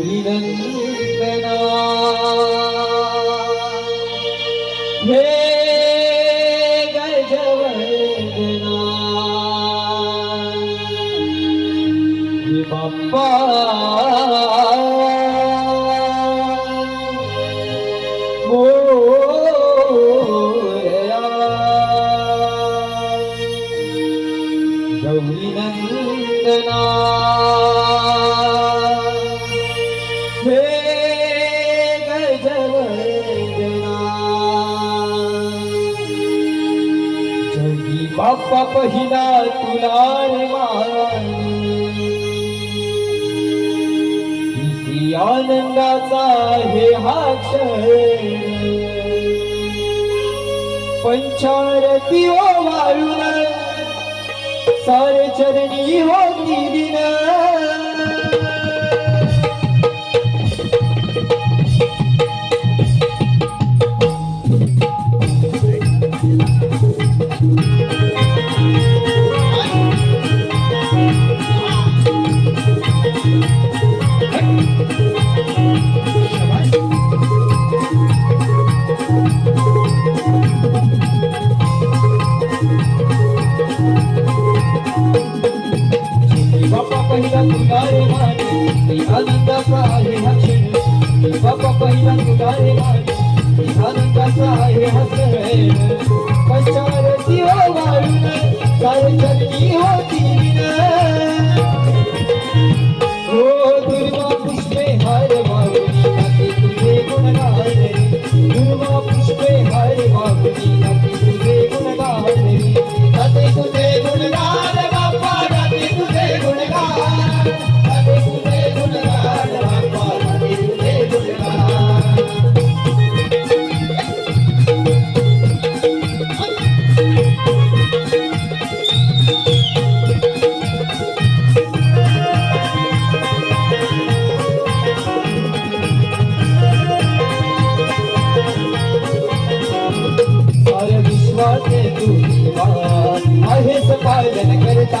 ভুলিবেনা হে বাপ্পা ಗೌರಿ ನಂದನಾ आप्पा पहिला तुला रे माती आनंदाचा हे हा क्षण. पंचारती ओ वाळून सारे चरणी होती दिन. विकास आहे हा आहे पालन करता.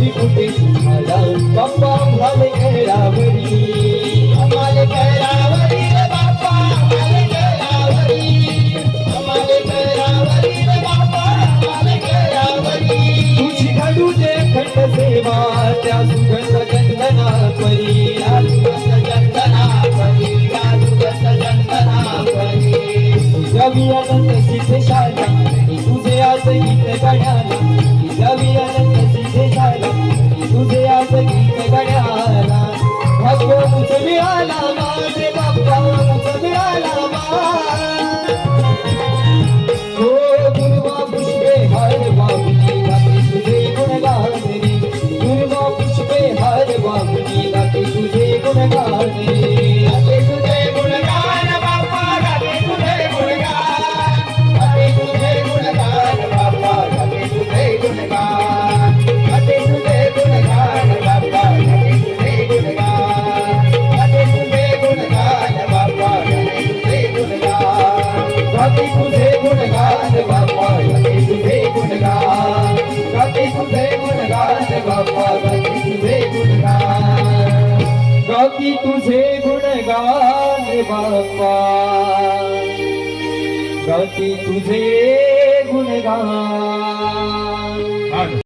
विभूती मला बाप्पा भाले कैरावरी हमारे कैरावरी रे बाप्पा हमारे कैरावरी हमारे कैरावरी रे बाप्पा हमारे कैरावरी गाती तुझे गुणगान बाप्पा. गाती तुझे गुणगान.